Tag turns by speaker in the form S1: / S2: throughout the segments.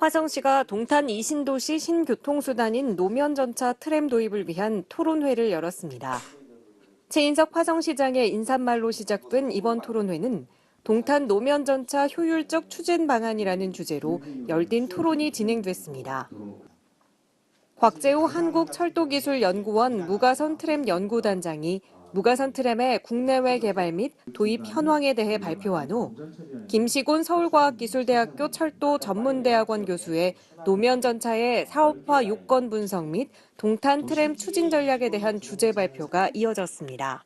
S1: 화성시가 동탄 이신도시 신교통수단인 노면전차 트램 도입을 위한 토론회를 열었습니다. 최인석 화성시장의 인사말로 시작된 이번 토론회는 동탄 노면전차 효율적 추진 방안이라는 주제로 열띤 토론이 진행됐습니다. 곽재호 한국철도기술연구원 무가선 트램 연구단장이 무가선 트램의 국내외 개발 및 도입 현황에 대해 발표한 후 김시곤 서울과학기술대학교 철도 전문대학원 교수의 노면 전차의 사업화 요건 분석 및 동탄 트램 추진 전략에 대한 주제 발표가 이어졌습니다.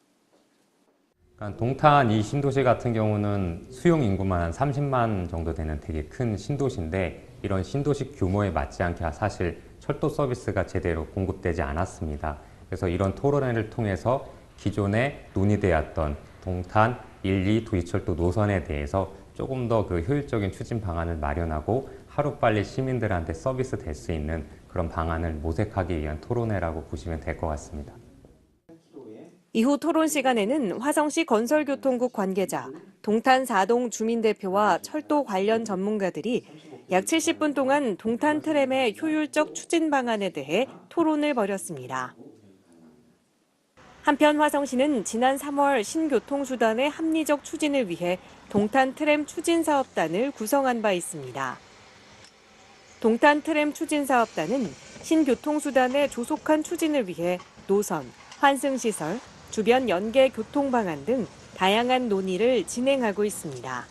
S2: 그러니까 동탄 이 신도시 같은 경우는 수용 인구만 한 30만 정도 되는 되게 큰 신도시인데 이런 신도시 규모에 맞지 않게 사실 철도 서비스가 제대로 공급되지 않았습니다. 그래서 이런 토론회를 통해서 기존에 논의되었던 동탄 1, 2 도시철도 노선에 대해서 조금 더 그 효율적인 추진 방안을 마련하고 하루빨리 시민들한테 서비스 될 수 있는 그런 방안을 모색하기 위한 토론회라고 보시면 될 것 같습니다.
S1: 이후 토론 시간에는 화성시 건설교통국 관계자, 동탄 4동 주민대표와 철도 관련 전문가들이 약 70분 동안 동탄 트램의 효율적 추진 방안에 대해 토론을 벌였습니다. 한편 화성시는 지난 3월 신교통수단의 합리적 추진을 위해 동탄 트램 추진 사업단을 구성한 바 있습니다. 동탄 트램 추진 사업단은 신교통수단의 조속한 추진을 위해 노선, 환승시설, 주변 연계 교통 방안 등 다양한 논의를 진행하고 있습니다.